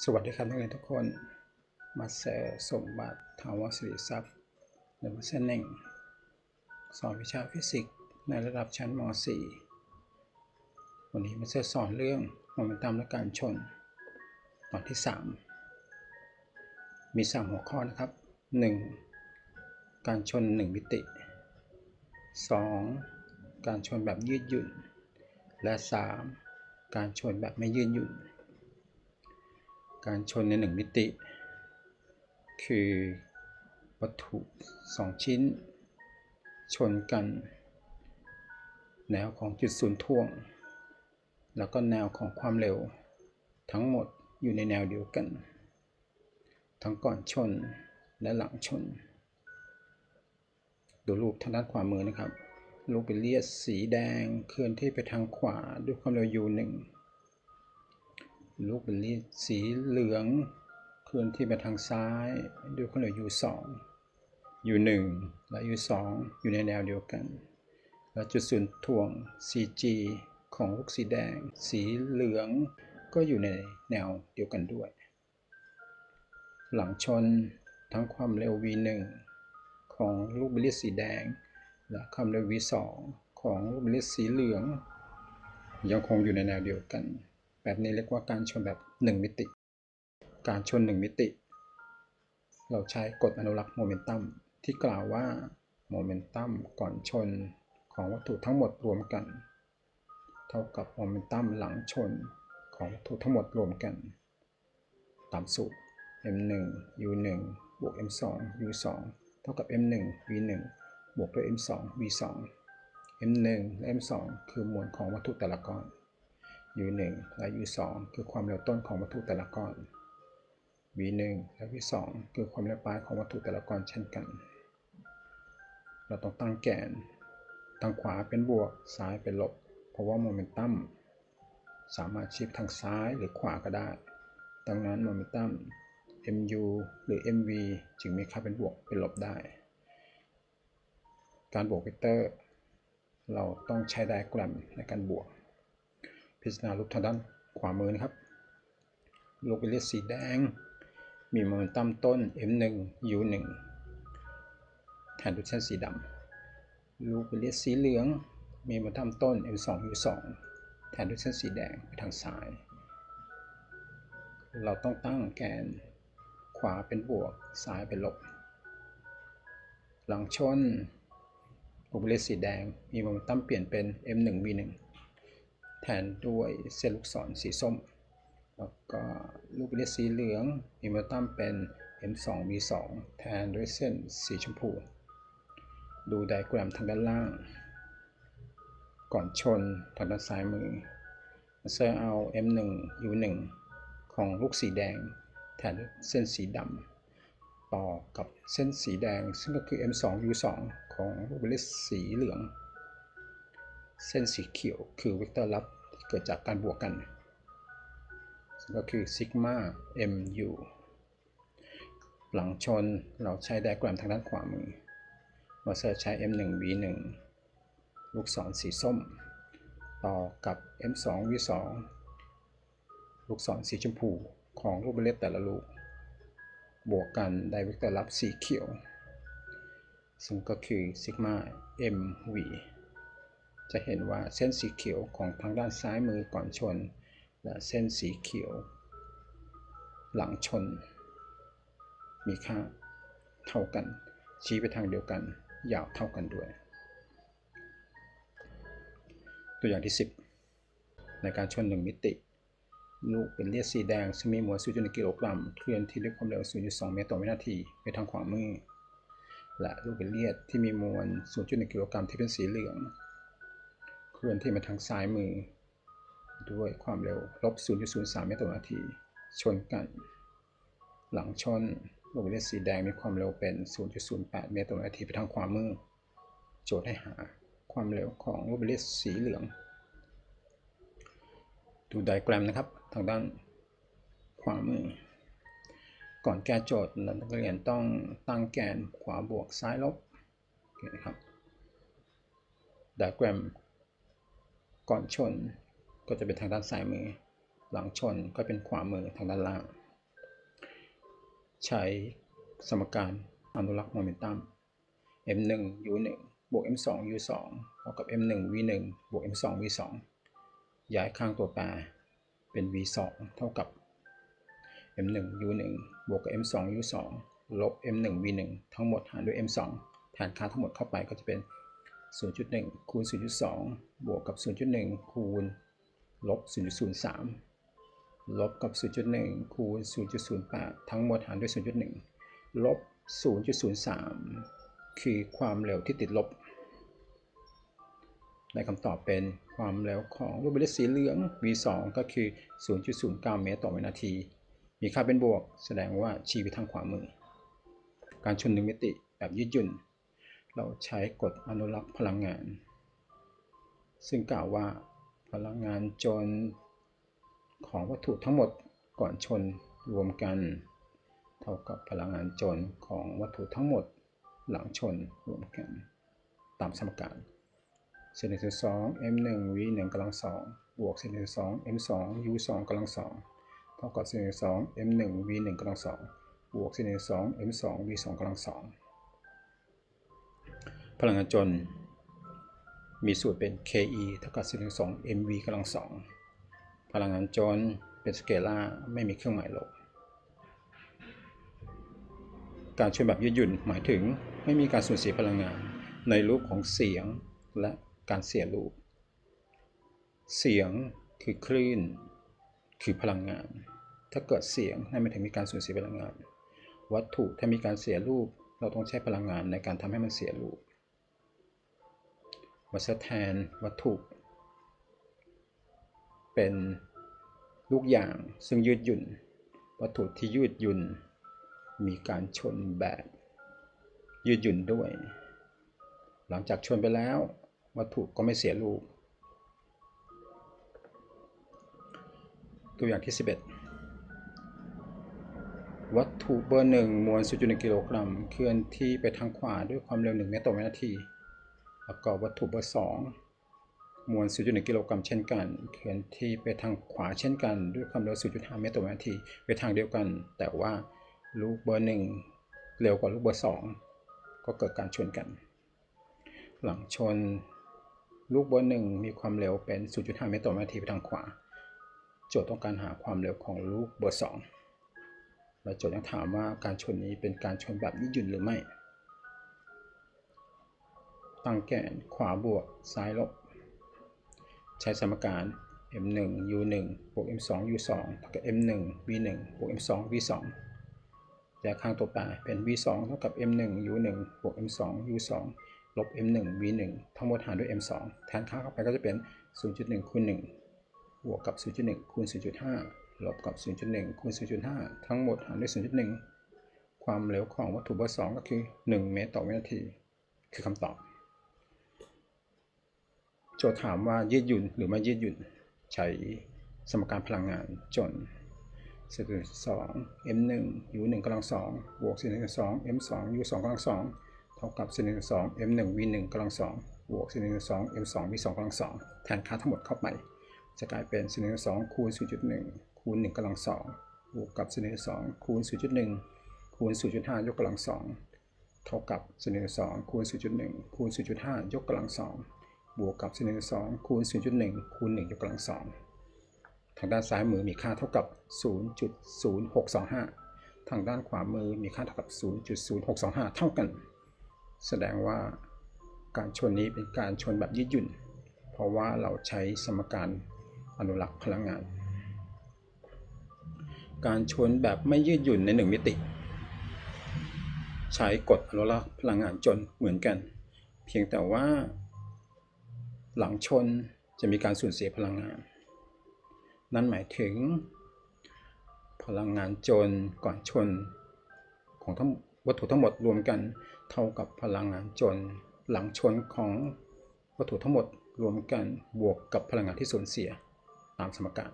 สวัสดีครับนักเรียนทุกคน มาเซอร์สมบัติถาวสิริทรัพย์หรือมาเซอร์หนึ่งสอนวิชาฟิสิกส์ในระดับชั้นม .4 วันนี้มาเซอร์สอนเรื่องโมเมนตัมและการชน ตอนที่ 3 มี 3 หัวข้อนะครับ 1. การชน 1 มิติ 2. การชนแบบยืดหยุ่น และ 3. การชนแบบไม่ยืดหยุ่น การชนในหนึ่งมิติ คือวัตถุสองชิ้น ชนกัน แนวของจุดศูนย์ถ่วง แล้วก็แนวของความเร็ว ทั้งหมดอยู่ในแนวเดียวกัน ทั้งก่อนชนและหลังชน ดูรูปทางด้านขวามือนะครับ ลูกเป็นเลียดสีแดงเคลื่อนที่ไปทางขวาด้วยความเร็ว u 1 ลูกเป็นลีดสีเหลืองเคลื่อนที่ไปทางซ้ายด้วยความเร็ว u 2 u 1และ u 2อยู่ในแนวเดียวกัน และจุดศูนย์ถ่วง cg ของลูกสีแดง สีเหลืองก็อยู่ในแนวเดียวกันด้วย หลังชนทั้งความเร็ว v 1 ของลูกบอลลีดสีแดง และความเร็ว v 2 ของลูกบอลลีดสีเหลือง ยังคงอยู่ในแนวเดียวกัน แบบนี้เรียกว่าการชนแบบ 1 มิติ การชน 1 มิติ เราใช้กฎอนุรักษ์โมเมนตัมที่กล่าวว่าโมเมนตัมก่อนชนของวัตถุทั้งหมดรวมกัน เท่ากับโมเมนตัมหลังชนของวัตถุทั้งหมดรวมกัน ตามสูตร m1 u1 บวก m2 u2 เท่ากับ m1 v1 บวกด้วย m2 v2 m1 และ m2 คือมวลของวัตถุแต่ละก้อน u1 และ u2 คือความเร็วต้นของวัตถุแต่ละก้อน v1 และ v2 คือความเร็วปลายของวัตถุแต่ละก้อนเช่นกัน เราต้องตั้งแกนทางขวาเป็นบวกซ้ายเป็นลบ เพราะว่าโมเมนตัมสามารถชิปทางซ้ายหรือขวาก็ได้ ดังนั้นโมเมนตัม mu หรือ mv จึงมีค่าเป็นบวกเป็นลบได้ การบวกเวกเตอร์ เราต้องใช้ไดอะแกรมในการบวก พิจารณารูปทางด้านขวามือนะครับลูกเป็นเลขสีแดง มีโมเมนตัมต้น m1 u1 แทนด้วยเส้นสีดำลูกเป็นเลขสีเหลือง มีโมเมนตัมต้น m2 u2 แทนด้วยเส้นสีแดงไปทางซ้าย เราต้องตั้งแกนขวาเป็นบวก ซ้ายเป็นลบ หลังชนลูกเป็นเลขสีแดง มีโมเมนตัมเปลี่ยนเป็น m1 v1 แทนด้วยเส้นลูกศรสีส้ม แล้วก็ลูกเป็นสีเหลืองมีโมเมนตัมเป็น m2 v2 แทนด้วยเส้นสีชมพู ดูไดอะแกรมทางด้านล่าง ก่อนชนทางด้านซ้ายมือเซอร์เอา m1 u1 ของลูกสีแดง แทนด้วยเส้นสีดำต่อกับเส้นสีแดง ซึ่งก็คือ m2 u2 ของลูกเป็นสีเหลือง เส้นสีเขียวคือเวกเตอร์ลับที่เกิดจากการบวกกันซึ่งก็คือซิกมา mu หลังชนเราใช้ไดแกรมทางด้านขวามือมาเซอร์ใช้ m1 v1 ลูกศรสีส้ม ต่อกับ m2 v2 ลูกศรสีชมพูของลูกบอลเลตแต่ละลูก บวกกันได้เวกเตอร์ลับสีเขียว ซึ่งก็คือซิกมา mv จะเห็นว่าเส้นสีเขียวของทางด้านซ้ายมือก่อนชน และเส้นสีเขียว หลังชน มีค่าเท่ากัน ชี้ไปทางเดียวกัน ยาวเท่ากันด้วย ตัวอย่างที่ 10 ในการชน1มิติลูกเป็นเลียดสีแดงซึ่งมีมวล0.1กิโลกรัมเคลื่อนที่ด้วยความเร็ว 0.2 เมตรต่อวินาทีไปทางขวามือ และลูกเป็นเลียดที่มีมวล0.1กิโลกรัมที่เป็นสีเหลือง ลื่อนที่มาทางซ้ายมือ ด้วยความเร็วลบ 0.03 เมตรต่อวินาที ชนกัน หลังชนลูกบอลเลตสีแดงมีความเร็วเป็น 0.08 เมตรต่อวินาทีไปทางขวามือ โจทย์ให้หาความเร็วของลูกบอลเลตสีเหลือง ดูไดแกรมนะครับ ทางด้านขวามือ ก่อนแก้โจทย์นักเรียนต้องตั้งแกนขวาบวกซ้ายลบนะครับไดแกรม ก่อนชนก็จะเป็นทางด้านซ้ายมือ หลังชนก็เป็นขวามือทางด้านล่าง ใช้สมการอนุรักษ์โมเมนตัม m1 u1 บวก m2 u2 เท่ากับ m1 v1 บวก m2 v2 ย้ายข้างตัวแปรเป็น v2 เท่ากับ m1 u1 บวกกับ m2 u2 ลบ m1 v1 ทั้งหมดหารด้วย m2 แทนค่าทั้งหมดเข้าไปก็จะเป็น 0.1 คูณ 0.2 บวกกับ 0.1 คูณลบ 0.03 ลบกับ 0.1 คูณ 0.08 ทั้งหมดหารด้วย 0.1 ลบ 0.03 คือความเร็วที่ติดลบ ได้คำตอบเป็นความเร็วของรูปเล็สีเหลือง v2 ก็คือ 0.09 เมตรต่อวินาที มีค่าเป็นบวก แสดงว่าชี้ไปทางขวามือ การชนหนึ่งมิติแบบยืดหยุ่น เราใช้กฎอนุรักษ์พลังงาน ซึ่งกล่าวว่าพลังงานจนของวัตถุทั้งหมดก่อนชนรวมกัน เท่ากับพลังงานจนของวัตถุทั้งหมดหลังชนรวมกัน ตามสมการเศษหนึ่งส่วนสอง m หนึ่ง v หนึ่งกำลังสองบวกเศษหนึ่งส่วนสอง m สอง u สองกำลังสองเท่ากับเศษหนึ่งส่วนสอง m หนึ่ง v หนึ่งกำลังสองบวกเศษหนึ่งส่วนสอง m สอง v สองกำลังสอง พลังงานจน มีสูตรเป็น ke เท่ากับเศษหนึ่งส่วนสอง mv กำลังสองพลังงานจนเป็นสเกลาไม่มีเครื่องหมายลบ การชนแบบยืดหยุ่นหมายถึงไม่มีการสูญเสียพลังงานในรูปของเสียงและการเสียรูป เสียงคือคลื่น คือพลังงาน ถ้าเกิดเสียงนั่นหมายถึงมีการสูญเสียพลังงาน วัตถุถ้ามีการเสียรูป เราต้องใช้พลังงานในการทำให้มันเสียรูป วัสแทนวัตถุ เป็นลูกอย่างซึ่งยืดหยุ่น วัตถุที่ยืดหยุ่น มีการชนแบบยืดหยุ่นด้วย หลังจากชนไปแล้ว วัตถุก็ไม่เสียรูปตัวอย่างที่ 11 วัตถุเบอร์หนึ่งมวล0.1กิโลกรัม เคลื่อนที่ไปทางขวาด้วยความเร็ว1เมตรต่อวินาที แล้วก็วัตถุเบอร์สองมวล 0.1 กิโลกรัมเช่นกันเคลื่อนที่ไปทางขวาเช่นกัน ด้วยความเร็ว 0.5 เมตรต่อวินาทีไปทางเดียวกัน แต่ว่าลูกเบอร์หนึ่งเร็วกว่าลูกเบอร์สองก็เกิดการชนกัน หลังชนลูกเบอร์หนึ่งมีความเร็วเป็น 0.5 เมตรต่อวินาทีไปทางขวา โจทย์ต้องการหาความเร็วของลูกเบอร์สองและโจทย์ยังถามว่าการชนนี้เป็นการชนแบบยืดหยุ่นหรือไม่ ตั้งแกนขวาบวก ซ้ายลบ ใช้สมการ m1 u1 บวก m2 u2 เท่ากับ m1 v1 บวก m2 v2 แยกข้างตัวแปรเป็น v2 เท่ากับ m1 u1 บวก m2 u2 ลบ m1 v1 ทั้งหมดหารด้วย m2 แทนค่าเข้าไปก็จะเป็น 0.1คูณ1บวกกับ 0.1คูณ0.5 ลบกับ 0.1คูณ0.5 ทั้งหมดหารด้วย 0.1 ความเร็วของวัตถุเบอร์2ก็คือ 1 เมตรต่อวินาที คือคำตอบ จทย์ถามว่ายืดหยุ่นหรือไม่ยืดหยุ่นใช้สมการพลังงานจนเศษสอง m หนึ่ง u หนึ่งกำลังสองบวกเศษสอง m สอง u สองกำลังสองเท่ากับเศษสอง m หนึ่ง v หนึ่งกำลังสองบวกเศษสอง m สอง v สองกำลังสองแทนค่าทั้งหมดเข้าไป จะกลายเป็นเศษสองคูณ0.1คูณ1กำลังสองบวกกับเศษสองคูณ0.1คูณ0.5ยกกำลังสองเท่ากับเศษสองคูณ0.1คูณ0.5ยกกำลังสอง บวกกับเศษสองคูณ0.1คูณ1ยกกำลังสองทางด้านซ้ายมือมีค่าเท่ากับ 0.0625 ทางด้านขวามือมีค่าเท่ากับ 0.0625 เท่ากัน แสดงว่าการชนนี้เป็นการชนแบบยืดหยุ่น เพราะว่าเราใช้สมการอนุรักษ์พลังงาน การชนแบบไม่ยืดหยุ่นในหนึ่งมิติ ใช้กฎอนุรักษ์พลังงานจนเหมือนกัน เพียงแต่ว่า หลังชนจะมีการสูญเสียพลังงาน นั่นหมายถึง พลังงานจนก่อนชน ของทั้งวัตถุทั้งหมดรวมกัน เท่ากับพลังงานจน หลังชนของวัตถุทั้งหมดรวมกันบวกกับพลังงานที่สูญเสียตามสมการ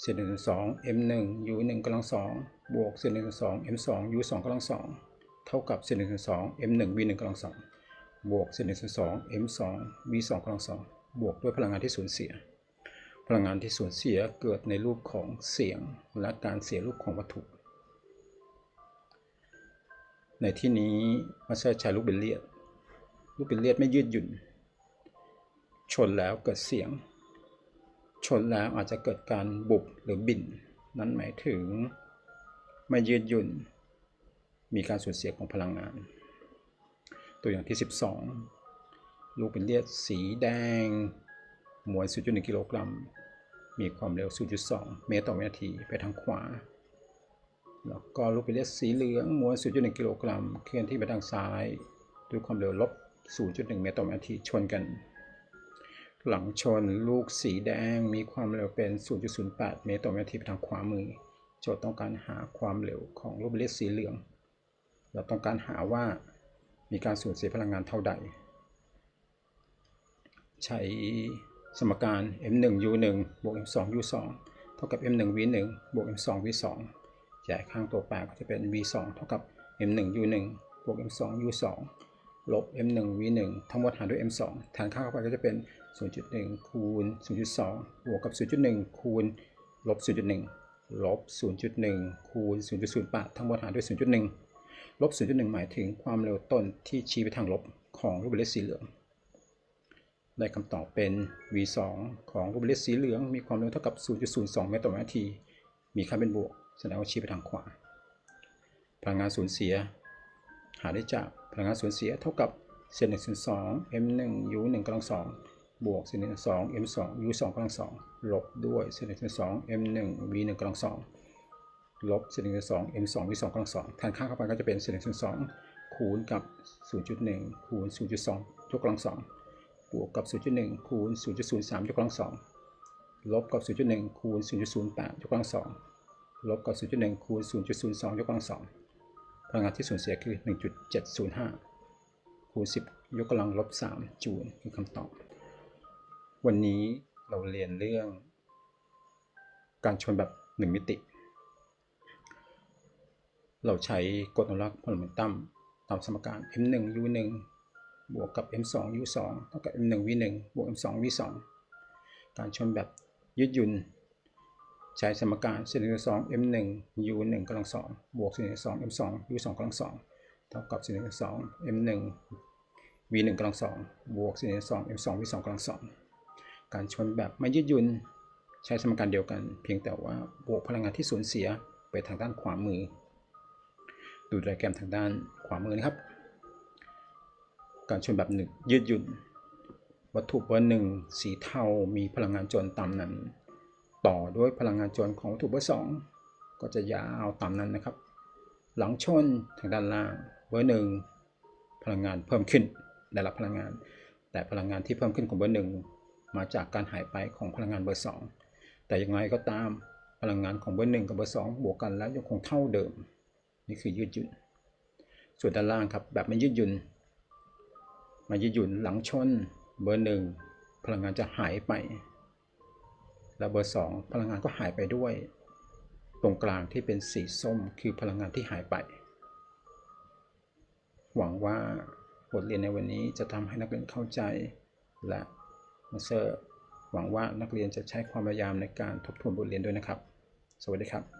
เศษหนึ่งส่วนสอง m หนึ่ง u หนึ่งกำลังสองบวกเศษหนึ่งส่วนสอง m สอง u สองกำลังสองเท่ากับเศษหนึ่งส่วนสอง m หนึ่ง v หนึ่งกำลังสอง บวกเศษหนึ่งส่วนสอง m สอง v สองกำลังสองบวกด้วยพลังงานที่สูญเสีย พลังงานที่สูญเสียเกิดในรูปของเสียงและการเสียรูปของวัตถุ ในที่นี้มาเตอร์ใช้ลูกบิลเลียด ลูกบิลเลียดไม่ยืดหยุ่น ชนแล้วเกิดเสียง ชนแล้วอาจจะเกิดการบุบหรือบิ่นนั่นหมายถึงไม่ยืดหยุ่น มีการสูญเสียของพลังงาน ตัวอย่างที่ 12 ลูกบิลเลียดสีแดง มวล0.1 กิโลกรัม มีความเร็ว 0.2 เมตรต่อวินาทีไปทางขวา แล้วก็ลูกบิลเลียดสีเหลือง มวล0.1 กิโลกรัม เคลื่อนที่ไปทางซ้าย ด้วยความเร็วลบ 0.1 เมตรต่อวินาทีชนกัน หลังชนลูกสีแดงมีความเร็วเป็น 0.08 เมตรต่อวินาทีไปทางขวามือ โจทย์ต้องการหาความเร็วของลูกบิลเลียดสีเหลือง เราต้องการหาว่า มีการสูญเสียพลังงานเท่าใด ใช้สมการ m1 u1 บวก m2 u2 เท่ากับ m1 v1 บวก m2 v2 แยกข้างตัวแปรก็จะเป็น v2 เท่ากับ m1 u1 บวก m2 u2 ลบ m1 v1 ทั้งหมดหารด้วย m2 แทนค่าเข้าไปก็จะเป็น 0.1 คูณ 0.2 บวกกับ 0.1 คูณ ลบ 0.1 ลบ 0.1 คูณ 0.08 ทั้งหมดหารด้วย 0.1 ลบ 0.1 หมายถึงความเร็วต้นที่ชี้ไปทางลบของรูปเลขสีเหลือง ได้คำตอบเป็น v2 ของรูปเลขสีเหลือง มีความเร็วเท่ากับ 0.02 เมตรต่อวินาที มีค่าเป็นบวก แสดงว่าชี้ไปทางขวา พลังงานสูญเสีย หาได้จากพลังงานสูญเสียเท่ากับเศษ1ส่วน2 m1 u1 กำลัง2บวกเศษ1ส่วน2 m2 u2 กำลัง2ลบด้วยเศษ1ส่วน2 m1 v1 กำลัง2 ลบเศษ1ส่วน2 m2 v2 กำลัง2แทนค่าเข้าไปก็จะเป็นเศษ1ส่วน2คูณกับ 0.1 คูณ 0.2 ยกกำลัง2บวกกับ 0.1 คูณ 0.03 ยกกำลัง2ลบกับ 0.1 คูณ 0.08 ยกกำลัง2ลบกับ 0.1 คูณ 0.02 ยกกำลัง2พลังงานที่สูญเสียคือ 1.705 คูณ 10 ยกกำลังลบ 3 จูลคือคำตอบ วันนี้เราเรียนเรื่อง การชนแบบ 1 มิติ เราใช้กฎอนุรักษ์พลโมเมนตัมตามสมการ m1 u1 บวกกับ m2 u2 เท่ากับ m1 v1 บวก m2 v2 การชนแบบยืดหยุ่น ใช้สมการเศษ1ส่วน2 m1 u1 กำลัง2บวกเศษ1ส่วน2 m2 u2 กำลัง2เท่ากับเศษ1ส่วน2 m1 v1 กำลัง2บวกเศษ1ส่วน2 m2 v2 กำลัง2การชนแบบไม่ยืดหยุ่น ใช้สมการเดียวกัน เพียงแต่ว่าบวกพลังงานที่สูญเสียไปทางด้านขวามือ ดูไดแกรมทางด้านขวามือนะครับ การชนแบบหนึ่งยืดหยุ่น วัตถุเบอร์หนึ่งสีเทา มีพลังงานจรตามนั้น ต่อด้วยพลังงานจรของวัตถุเบอร์สองก็จะยาวตามนั้นนะครับ หลังชนทางด้านล่างเบอร์หนึ่งพลังงานเพิ่มขึ้นได้รับพลังงาน แต่พลังงานที่เพิ่มขึ้นของเบอร์หนึ่งมาจากการหายไปของพลังงานเบอร์สองแต่อย่างไรก็ตามพลังงานของเบอร์หนึ่งกับเบอร์สองบวกกันแล้วยังคงเท่าเดิม นี่คือยืดหยุ่น ส่วนด้านล่างครับแบบไม่ยืดหยุ่นมายืดหยุ่นหลังชนเบอร์หนึ่งพลังงานจะหายไป แล้วเบอร์สองพลังงานก็หายไปด้วย ตรงกลางที่เป็นสีส้มคือพลังงานที่หายไป หวังว่าบทเรียนในวันนี้จะทำให้นักเรียนเข้าใจและมาสเตอร์หวังว่านักเรียนจะใช้ความพยายามในการทบทวนบทเรียนด้วยนะครับ สวัสดีครับ